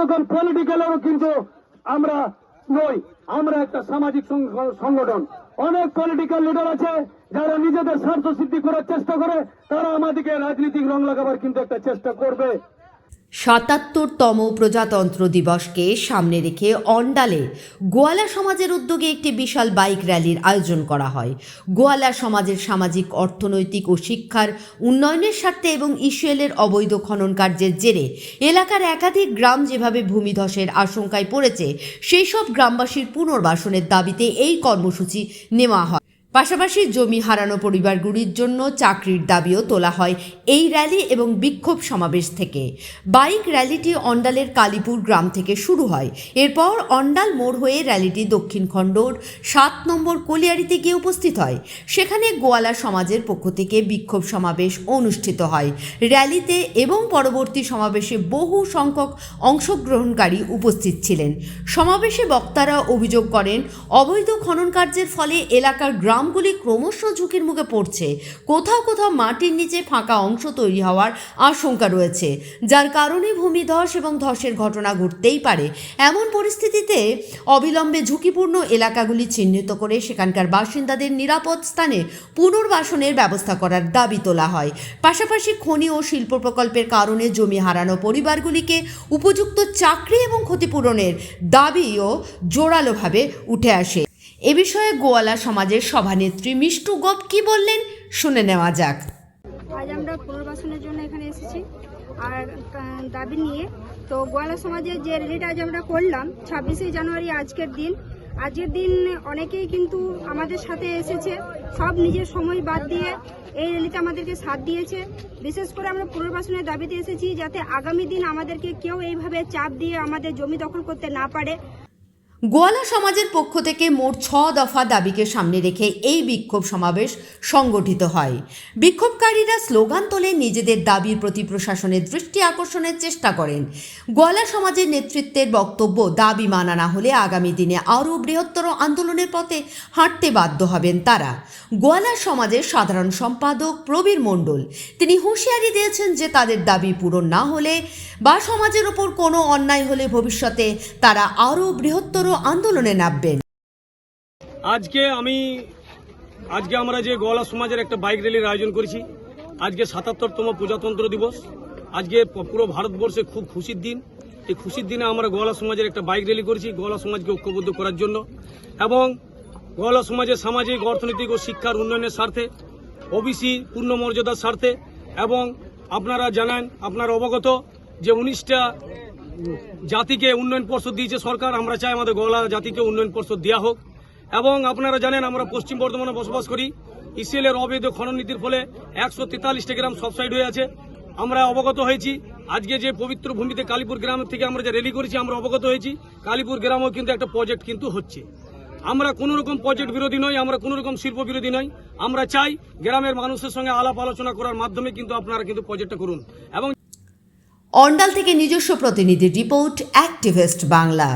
রকম পলিটিক্যালেরও কিন্তু আমরা নই। আমরা একটা সামাজিক সংগঠন। অনেক পলিটিক্যাল লিডার আছে যারা নিজেদের স্বার্থ সিদ্ধি করার চেষ্টা করে, তারা আমাদেরকে রাজনৈতিক রং লাগাবার কিন্তু একটা চেষ্টা করবে। সাতাত্তরতম প্রজাতন্ত্র দিবসকে সামনে রেখে অন্ডালে গোয়ালা সমাজের উদ্যোগে একটি বিশাল বাইক র্যালির আয়োজন করা হয়। গোয়ালা সমাজের সামাজিক, অর্থনৈতিক ও শিক্ষার উন্নয়নের স্বার্থে এবং ইস্যুয়েলের অবৈধ খনন কার্যের জেরে এলাকার একাধিক গ্রাম যেভাবে ভূমিধসের আশঙ্কায় পড়েছে, সেই সব গ্রামবাসীর পুনর্বাসনের দাবিতে এই কর্মসূচি নেওয়া হয়। পাশাপাশি জমি হারানো পরিবারগুলির জন্য চাকরির দাবিও তোলা হয় এই র্যালি এবং বিক্ষোভ সমাবেশ থেকে। বাইক র্যালিটি অন্ডালের কালীপুর গ্রাম থেকে শুরু হয়। এরপর অন্ডাল মোড় হয়ে র্যালিটি দক্ষিণ খণ্ডর সাত নম্বর কলিয়ারিতে গিয়ে উপস্থিত হয়। সেখানে গোয়ালা সমাজের পক্ষ থেকে বিক্ষোভ সমাবেশ অনুষ্ঠিত হয়। র্যালিতে এবং পরবর্তী সমাবেশে বহু সংখ্যক অংশগ্রহণকারী উপস্থিত ছিলেন। সমাবেশে বক্তারা অভিযোগ করেন, অবৈধ খনন কার্যের ফলে এলাকার গ্রামগুলি ক্রমশ ঝুঁকির মুখে পড়ছে। কোথাও কোথাও মাটির নিচে ফাঁকা অংশ তৈরি হওয়ার আশঙ্কা রয়েছে, যার কারণে ভূমিধস এবং ধসের ঘটনা ঘটতেই পারে। এমন পরিস্থিতিতে অবিলম্বে ঝুঁকিপূর্ণ এলাকাগুলি চিহ্নিত করে সেখানকার বাসিন্দাদের নিরাপদ স্থানে পুনর্বাসনের ব্যবস্থা করার দাবি তোলা হয়। পাশাপাশি খনি ও শিল্প প্রকল্পের কারণে জমি হারানো পরিবারগুলিকে উপযুক্ত চাকরি এবং ক্ষতিপূরণের দাবিও জোরালোভাবে উঠে আসে। এ বিষয়ে গোয়ালা সমাজের সভানেত্রী মিষ্টু গোপ কি বললেন শুনে নেওয়া যাক। আজ আমরা পুনর্বাসনের জন্য এখানে এসেছি আর দাবি নিয়ে। তো গোয়ালা সমাজের যে র্যালিটা আজ আমরা করলাম, ছাব্বিশে জানুয়ারি আজকের দিন। আজকের দিন অনেকেই কিন্তু আমাদের সাথে এসেছে। সব নিজের সময় বাদ দিয়ে এই র্যালিতে আমাদেরকে সাথ দিয়েছে। বিশেষ করে আমরা পুনর্বাসনের দাবিতে এসেছি যাতে আগামী দিন আমাদেরকে কেউ এইভাবে চাপ দিয়ে আমাদের জমি দখল করতে না পারে। গোয়ালা সমাজের পক্ষ থেকে মোট ছ দফা দাবিকে সামনে রেখে এই বিক্ষোভ সমাবেশ সংগঠিত হয়। বিক্ষোভকারীরা স্লোগান তোলে, নিজেদের দাবির প্রতি প্রশাসনের দৃষ্টি আকর্ষণের চেষ্টা করেন। গোয়ালা সমাজের নেতৃত্বের বক্তব্য, দাবি মানা না হলে আগামী দিনে আরও বৃহত্তর আন্দোলনের পথে হাঁটতে বাধ্য হবেন তারা। গোয়ালা সমাজের সাধারণ সম্পাদক প্রবীর মণ্ডল, তিনি হুঁশিয়ারি দিয়েছেন যে তাদের দাবি পূরণ না হলে বা সমাজের ওপর কোনো অন্যায় হলে ভবিষ্যতে তারা আরও বৃহত্তর আন্দোলনে নামবেন। আজকে আমি, আজকে আমরা যে গোয়ালা সমাজের একটা বাইক র্যালির আয়োজন করেছি, আজকে সাতাত্তরতম প্রজাতন্ত্র দিবস, আজকে পুরো ভারতবর্ষে খুব খুশির দিন। এই খুশির দিনে আমরা গোয়ালা সমাজের একটা বাইক র্যালি করেছি, গোয়ালা সমাজকে ঐক্যবদ্ধ করার জন্য এবং গোয়ালা সমাজের সামাজিক, অর্থনৈতিক ও শিক্ষার উন্নয়নের স্বার্থে ওবিসি পূর্ণ মর্যাদার স্বার্থে এবং আপনারা জানেন, আপনারা অবগত যে উনিশটা জাতিকে উন্নয়ন পর্ষদ দিয়েছে সরকার। আমরা চাই আমাদের গোলা জাতিকে উন্নয়ন পর্ষদ দেওয়া হোক। এবং আপনারা জানেন, আমরা পশ্চিম বর্ধমানে বসবাস করি। ইসিএলের অবৈধ খনন নীতির ফলে একশো তেতাল্লিশটা গ্রাম সবসাইড হয়ে আছে। আমরা অবগত হয়েছি। আজকে যে পবিত্র ভূমিতে কালীপুর গ্রাম থেকে আমরা যে রেলি করেছি, আমরা অবগত হয়েছি। কালীপুর গ্রামেও কিন্তু একটা প্রজেক্ট কিন্তু হচ্ছে। আমরা কোনো রকম প্রজেক্ট বিরোধী নই, আমরা কোনো রকম শিল্প বিরোধী নই। আমরা চাই গ্রামের মানুষের সঙ্গে আলাপ আলোচনা করার মাধ্যমে কিন্তু আপনারা কিন্তু প্রজেক্টটা করুন। এবং অন্ডাল থেকে নিজস্ব প্রতিনিধি রিপোর্ট অ্যাক্টিভিস্ট বাংলা।